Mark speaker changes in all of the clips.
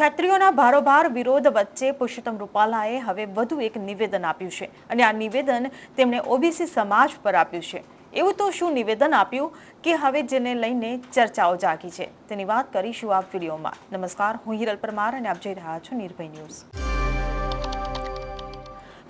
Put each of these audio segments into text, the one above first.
Speaker 1: ક્ષત્રિયોના ભારોભાર વિરોધ વચ્ચે પુરુષોત્તમ રૂપાલાએ હવે વધુ એક નિવેદન આપ્યું છે. અને આ નિવેદન તેમણે ઓબીસી સમાજ પર આપ્યું છે. એવું તો શું નિવેદન આપ્યું કે હવે જેને લઈને ચર્ચાઓ જાગી છે. તેની વાત કરીશું આ વિડીયોમાં. નમસ્કાર, હું હિરલ પરમાર અને આપ જોઈ રહ્યા છો નિર્ભય ન્યૂઝ.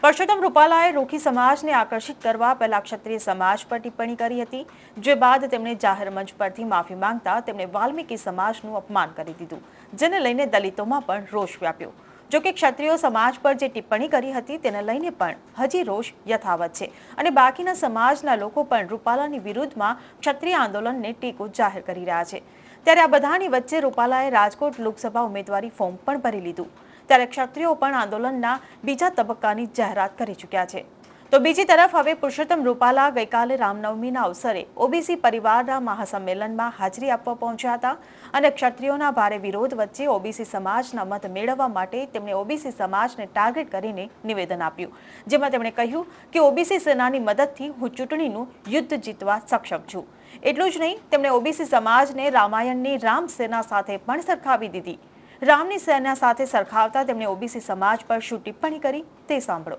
Speaker 1: પરસોત્તમ રૂપાલાએ રોખી સમાજને આકર્ષિત કરવા પહેલા ક્ષત્રિય સમાજ પર ટિપ્પણી કરી હતી, જે બાદ તેમણે જાહેર મંચ પરથી માફી માંગતા તેમણે વાલ્મીકી સમાજનું અપમાન કરી દીધું, જેને લઈને દલિતોમાં પણ રોષ વ્યાપ્યો. જો કે ક્ષત્રિયો સમાજ પર જે ટિપ્પણી કરી હતી, તેને લઈને પણ હજી રોષ યથાવત છે અને બાકીના સમાજના લોકો પણ રૂપાલાની વિરુદ્ધમાં ક્ષત્રિય આંદોલનને ટેકો જાહેર કરી રહ્યા છે. ત્યારે આ બધાની વચ્ચે રૂપાલાએ રાજકોટ લોકસભા ઉમેદવારી ફોર્મ પણ ભરી લીધું. ત્યારે ક્ષત્રિયો પણ આંદોલનના બીજા તબક્કાની જાહેરાત કરી ચૂક્યા છે. તો બીજી તરફ હવે પુરુષોત્તમ રૂપાલા ગઈકાલે રામનવમીના અવસરે ઓબીસી પરિવારના મહાસંમેલનમાં હાજરી આપવા પહોંચ્યા હતા અને ક્ષત્રિયોના ભારે વિરોધ વચ્ચે ઓબીસી સમાજના મત મેળવવા માટે તેમણે ઓબીસી સમાજને ટાર્ગેટ કરીને નિવેદન આપ્યું, જેમાં તેમણે કહ્યું કે ઓબીસી સેનાની મદદથી હું ચૂંટણીનું યુદ્ધ જીતવા સક્ષમ છું. એટલું જ નહીં, તેમણે ઓબીસી સમાજને રામાયણની રામ સેના સાથે પણ સરખાવી દીધી. રામની સેના સાથે સરખાવતા તેમણે ઓબીસી સમાજ પર શું ટિપ્પણી કરી તે સાંભળો.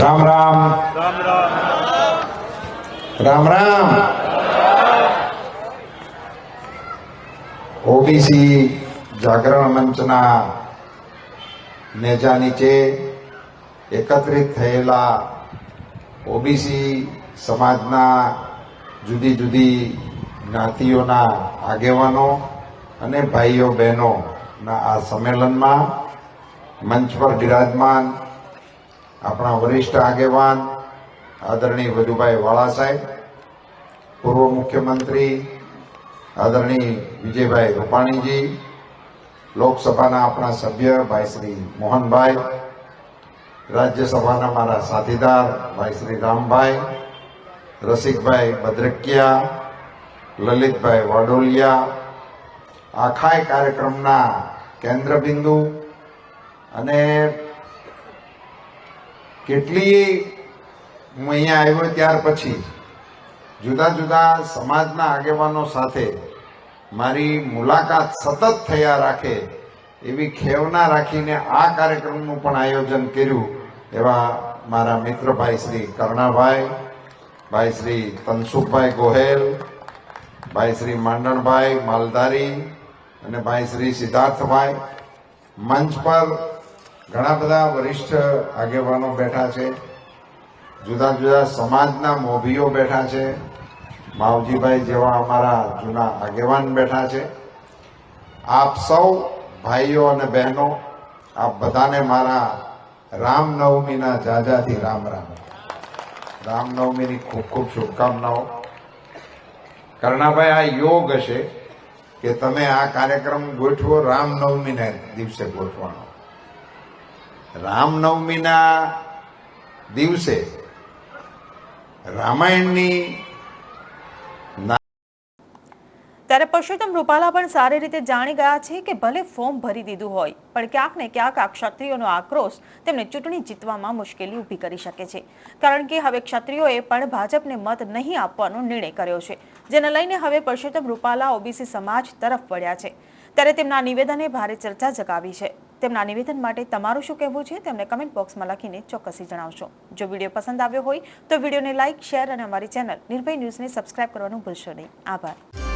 Speaker 2: રામ રામ. રામ રામ. ઓબીસી જાગરણ મંચના નેજા નીચે એકત્રિત થયેલા ઓબીસી સમાજના જુદી જુદી જ્ઞાતિઓના આગેવાનો અને ભાઈઓ બહેનોના આ સંમેલનમાં, મંચ પર બિરાજમાન, આપણા વરિષ્ઠ આગેવાન, આદરણીય વજુભાઈ વાળા સાહેબ, પૂર્વ મુખ્યમંત્રી, આદરણીય વિજયભાઈ રૂપાણીજી, લોકસભાના આપણા સભ્ય ભાઈ શ્રી મોહનભાઈ, રાજ્યસભાના મારા સાથીદાર ભાઈ શ્રી રામભાઈ, રસિકભાઈ ભદ્રકિયા, લલિતભાઈ વાડોલિયા આખાય કાર્યક્રમના કેન્દ્રબિંદુ અને કેટલી હું અહીંયા આવ્યો ત્યાર પછી જુદા જુદા સમાજના આગેવાનો સાથે મારી મુલાકાત સતત થયા રાખે એવી ખેવના રાખીને આ કાર્યક્રમનું પણ આયોજન કર્યું એવા મારા મિત્ર ભાઈ શ્રી કરણાભાઈ, ભાઈ શ્રી તનસુખભાઈ ગોહેલ, ભાઈ શ્રી માંડણભાઈ માલધારી અને ભાઈ શ્રી સિદ્ધાર્થભાઈ મંચ પર ઘણા બધા વરિષ્ઠ આગેવાનો બેઠા છે. જુદા જુદા સમાજના મોભીઓ બેઠા છે. માવજીભાઈ જેવા અમારા જૂના આગેવાન બેઠા છે. આપ સૌ ભાઈઓ અને બહેનો, આપ બધાને મારા રામનવમીના જાજાથી રામ રામ. રામનવમીની ખૂબ ખૂબ શુભકામનાઓ. કરણાભાઈ, આ યોગ હશે. કે તમે આ કાર્યક્રમ ગોઠવો રામનવમીના દિવસે ગોઠવાનો રામનવમીના દિવસે રામાયણની
Speaker 1: ત્યારે પરસોત્તમ રૂપાલા પણ સારી રીતે જાણી ગયા છે કે ભલે ફોર્મ ભરી દીધું હોય, પણ ક્યાંક ને ક્યાંક આ ક્ષત્રિયોનો આક્રોશ તેમને ચૂંટણી જીતવામાં મુશ્કેલી ઊભી કરી શકે છે. કારણ કે હવે ક્ષત્રિયોએ પણ ભાજપને મત નહીં આપવાનો નિર્ણય કર્યો છે, જેને લઈને હવે પરસોત્તમ રૂપાલા ઓબીસી સમાજ તરફ વળ્યા છે. ત્યારે તેમના નિવેદને ભારે ચર્ચા જગાવી છે. તેમના નિવેદન માટે તમારું શું કહેવું છે, તેમને કમેન્ટ બોક્સમાં લખીને ચોક્કસી જણાવશો. જો વીડિયો પસંદ આવ્યો હોય, તો વિડીયોને લાઇક શેર અને અમારી ચેનલ નિર્ભય ન્યૂઝને સબસ્ક્રાઇબ કરવાનું ભૂલશો નહીં. આભાર.